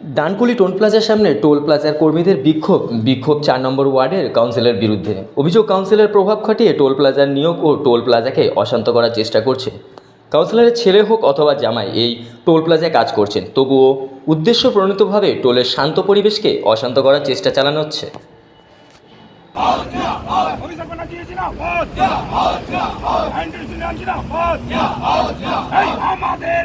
ডানকুলি toll প্লাজার সামনে toll প্লাজার কর্মীদের বিক্ষোভ বিক্ষোভ চার নম্বর ওয়ার্ডের কাউন্সিলের বিরুদ্ধে অভিযোগ কাউন্সিলের প্রভাব খাটিয়ে টোল প্লাজার নিয়োগ ও টোল প্লাজাকে অশান্ত করার চেষ্টা করছে কাউন্সিলরের ছেলে হোক অথবা জামাই এই টোল প্লাজায় কাজ করছেন তবুও উদ্দেশ্য প্রণীতভাবে টোলের শান্ত পরিবেশকে অশান্ত করার চেষ্টা চালানো হচ্ছে আমাদের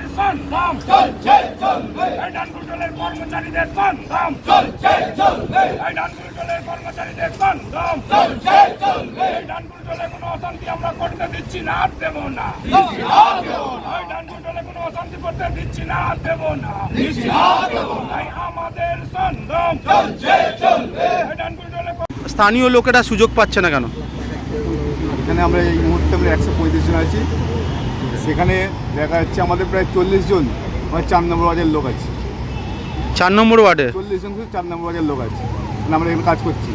ডানকুটলের কর্মচারীদের সংগ্রাম চলছে চলবে এই ডানকুটলের কর্মচারীদের সংগ্রাম চলছে চলবে এই ডানকুটলে কোনো অশান্তি আমরা করতে দিচ্ছি না আর দেব না। এই ডানকুটলে কোনো অশান্তি করতে দিচ্ছি না আর দেব না। আমাদের সংগ্রাম চলছে চলবে এই ডানকুটলে স্থানীয় লোকেরা সুযোগ পাচ্ছে না কেন? এখানে আমরা এই মুহূর্তে আমরা একশো পঁয়ত্রিশ জন আছি। সেখানে দেখা যাচ্ছে আমাদের প্রায় চল্লিশ জন মানে চার নম্বর ওয়ার্ডের লোক আছে। চার নম্বর ওয়ার্ডে? চল্লিশ জন চার নম্বর ওয়ার্ডের লোক আছে। মানে আমরা এখানে কাজ করছি।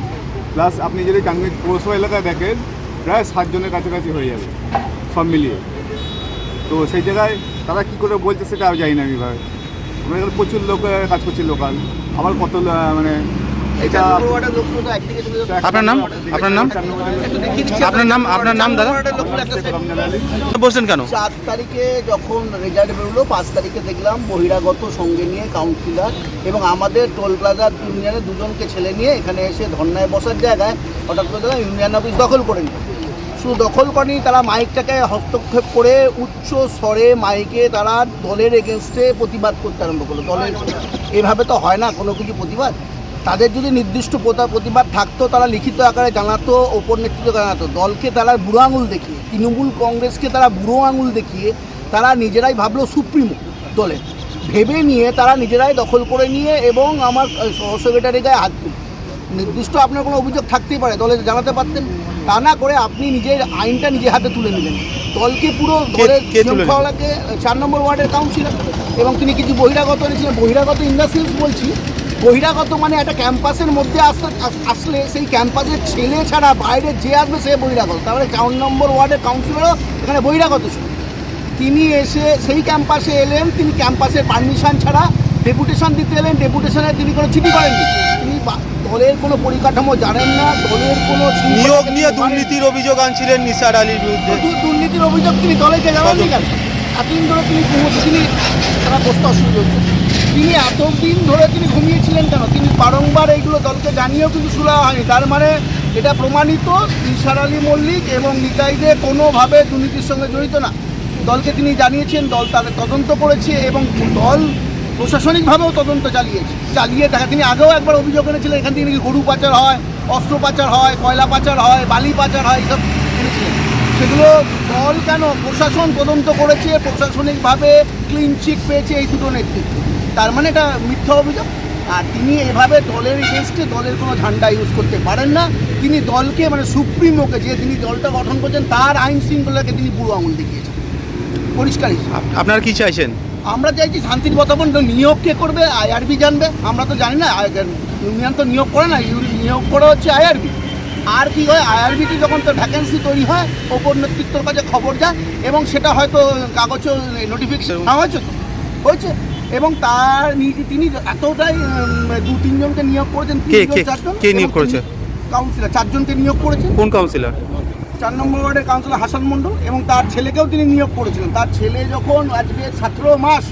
প্লাস আপনি যদি কাঙ্গি পৌরসভা এলাকায় দেখেন, প্রায় সাতজনের কাছাকাছি হয়ে যাবে, সব মিলিয়ে। তো সেই জায়গায় তারা কী করে বলছে সেটা জানি না আমি ভাবে আমরা এখানে প্রচুর লোক, কাজ করছি লোকাল। আবার কত মানে এটা আপনার নাম? আপনার নাম? আপনার নাম? আপনার নাম দাদা? বলছেন কেন? চার তারিখে যখন রেজাল্ট বেরোলো পাঁচ তারিখে দেখলাম বহিরাগত সঙ্গে নিয়ে কাউন্সিলর এবং আমাদের টোল প্লাজার ইউনিয়নের দুজনকে ছেলে নিয়ে এখানে এসে ধর্নায় বসার জায়গায় হঠাৎ করে দেখলাম ইউনিয়ন অফিস দখল করে নিল। শুধু দখল করেনি তারা মাইকটাকে হস্তক্ষেপ করে উচ্চ স্বরে মাইকে তারা দলের এগেনস্টে প্রতিবাদ করতে আরম্ভ করল। দলের এভাবে তো হয় না কোনো কিছু প্রতিবাদ? তাদের যদি নির্দিষ্ট প্রতা- প্রতিবাদ থাকতো তারা লিখিত আকারে জানাতো ওপর নেতৃত্ব জানাতো। দলকে তারা বুড়ো আঙুল দেখিয়ে তৃণমূল কংগ্রেসকে তারা বুড়ো আঙুল দেখিয়ে তারা নিজেরাই ভাবলো সুপ্রিমো দলে। ভেবে নিয়ে তারা নিজেরাই দখল করে নিয়ে এবং আমার সহ সেক্রেটারি গায়ে হাত তুলে। নির্দিষ্ট আপনার কোনো অভিযোগ থাকতেই পারে দলে জানাতে পারতেন। তা না করে আপনি নিজের আইনটা নিজে হাতে তুলে নিলেন। দলকে পুরো দলের শৃঙ্খলাকে চার নম্বর ওয়ার্ডের কাউন্সিলর এবং তিনি কিছু বহিরাগত এনেছিলেন। বহিরাগত ইন দ্য সেন্স বলছি বহিরাগত মানে একটা ক্যাম্পাসের মধ্যে আসতে আসলে সেই ক্যাম্পাসের ছেলে ছাড়া বাইরে যে আসবে সে বহিরাগত। তারপরে চার নম্বর ওয়ার্ডের কাউন্সিলরও এখানে বহিরাগত ছিল। তিনি এসে সেই ক্যাম্পাসে এলেন তিনি ক্যাম্পাসের পারমিশন ছাড়া ডেপুটেশন দিতে এলেন। ডেপুটেশনে তিনি কোনো চিঠি করেননি। তিনি দলের কোনো পরিকাঠামো জানেন না দলের কোনো নিয়োগ নিয়ে দুর্নীতির অভিযোগ আনছিলেন নিসার আলীর বিরুদ্ধে। দুর্নীতির অভিযোগ তিনি দলেকে জানাননি কেন? এতদিন ধরে তিনি তিনি তারা বসতে অসুবিধা হচ্ছে। তিনি এতদিন ধরে তিনি ঘুমিয়েছিলেন কেন? তিনি বারংবার এইগুলো দলকে জানিয়েও কিন্তু শুরু হয়নি। তার মানে এটা প্রমাণিত নিসার আলী মল্লিক এবং নিতাইদে কোনোভাবে দুর্নীতির সঙ্গে জড়িত না। দলকে তিনি জানিয়েছেন, দল তাদের তদন্ত করেছে এবং দল প্রশাসনিকভাবেও তদন্ত চালিয়েছে। চালিয়ে দেখা তিনি আগেও একবার অভিযোগ এনেছিলেন, এখান থেকে নাকি গরু পাচার হয়, অস্ত্র পাচার হয়, কয়লা পাচার হয়, বালি পাচার হয় এনেছিলেন। সেগুলো দল কেন? প্রশাসন তদন্ত করেছে, প্রশাসনিকভাবে ক্লিন চিট পেয়েছে এই দুটো নেতৃত্ব। তার মানে এটা মিথ্যা অভিযোগ। আর তিনি এভাবে দলের এগেনস্টে দলের কোনো ঝান্ডা ইউজ করতে পারেন না। তিনি দলকে মানে সুপ্রিমোকে যে তিনি দলটা গঠন করছেন তার আইন শৃঙ্খলাকে তিনি বুড়ো আঙুল দেখিয়েছেন। পরিষ্কারই আপ- আপনারা কি চাইছেন? আমরা চাইছি শান্তির বর্তমান নিয়োগ কে করবে? আইআরবি জানবে। আমরা তো জানি না ইউনিয়ন তো নিয়োগ করে না নিয়োগ করে হচ্ছে আইআরবি আর কি হয় আইআরবিটি যখন তো ভ্যাকেন্সি তৈরি হয় ওপর নেতৃত্বর কাছে খবর যায় এবং সেটা হয়তো কাগজে নোটিফিকেশন হয়েছে তো। হয়েছে। এবং তার তিনি এতটাই দু তিনজনকে নিয়োগ করেছেন কে কে কে নিয়োগ করেছে? কাউন্সিলর চারজনকে নিয়োগ করেছেন। কোন কাউন্সিলর চার নম্বর ওয়ার্ডের কাউন্সিলর হাসান মণ্ডল এবং তার ছেলেকেও তিনি নিয়োগ করেছিলেন। তার ছেলে যখন আজকে সতেরো মাস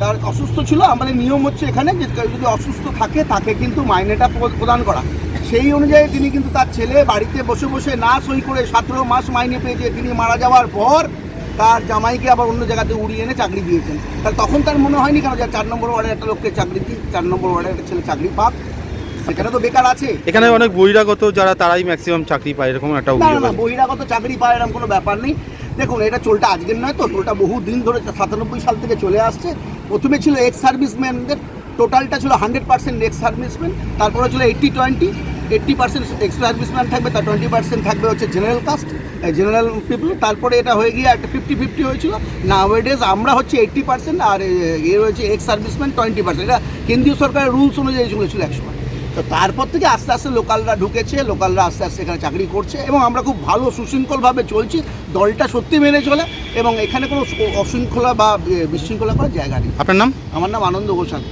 তার অসুস্থ ছিল আমাদের নিয়ম হচ্ছে এখানে যে যদি অসুস্থ থাকে তাকে কিন্তু মাইনেটা প্রদান করা। সেই অনুযায়ী তিনি কিন্তু তার ছেলে বাড়িতে বসে বসে না সই করে সতেরো মাস মাইনে পেয়েছে। তিনি মারা যাওয়ার পর তার জামাইকে আবার অন্য জায়গাতে উড়িয়ে এনে চাকরি দিয়েছেন। তাহলে তখন তার মনে হয়নি কেন যে চার নম্বর ওয়ার্ডের একটা লোককে চাকরি দিই চার নম্বর ওয়ার্ডের একটা ছেলে চাকরি পাক? সেখানে তো বেকার আছে। এখানে অনেক বহিরাগত যারা তারাই ম্যাক্সিমাম চাকরি পায় এরকম একটা না না বহিরাগত চাকরি পায় এরকম কোনো ব্যাপার নেই। দেখুন এটা চোলটা আজকের নয় তো চোলটা বহু দিন ধরে সাতানব্বই সাল থেকে চলে আসছে। প্রথমে ছিল এক্স সার্ভিসম্যানদের টোটালটা ছিল হান্ড্রেড পার্সেন্ট এক্স সার্ভিসম্যান তারপরে ছিল eighty twenty eighty percent ex serviceman থাকবে তার টোয়েন্টি পার্সেন্ট থাকবে হচ্ছে জেনারেল কাস্ট জেনারেল পিপল তারপরে এটা হয়ে গিয়ে একটা ফিফটি ফিফটি হয়েছিল। না ওয়েডেজ আমরা হচ্ছে এইট্টি পার্সেন্ট আর এ রয়েছে এক্স সার্ভিসম্যান টোয়েন্টি পার্সেন্ট এটা কেন্দ্রীয় সরকারের রুলস অনুযায়ী চলেছিল একসময়। তো তারপর থেকে আস্তে আস্তে লোকালরা ঢুকেছে লোকালরা আস্তে আস্তে এখানে চাকরি করছে এবং আমরা খুব ভালো সুশৃঙ্খলভাবে চলছি। দলটা সত্যি মেনে চলে এবং এখানে কোনো অশৃঙ্খলা বা বিশৃঙ্খলা করার জায়গা নেই। আপনার নাম? আমার নাম আনন্দ ঘোষাল।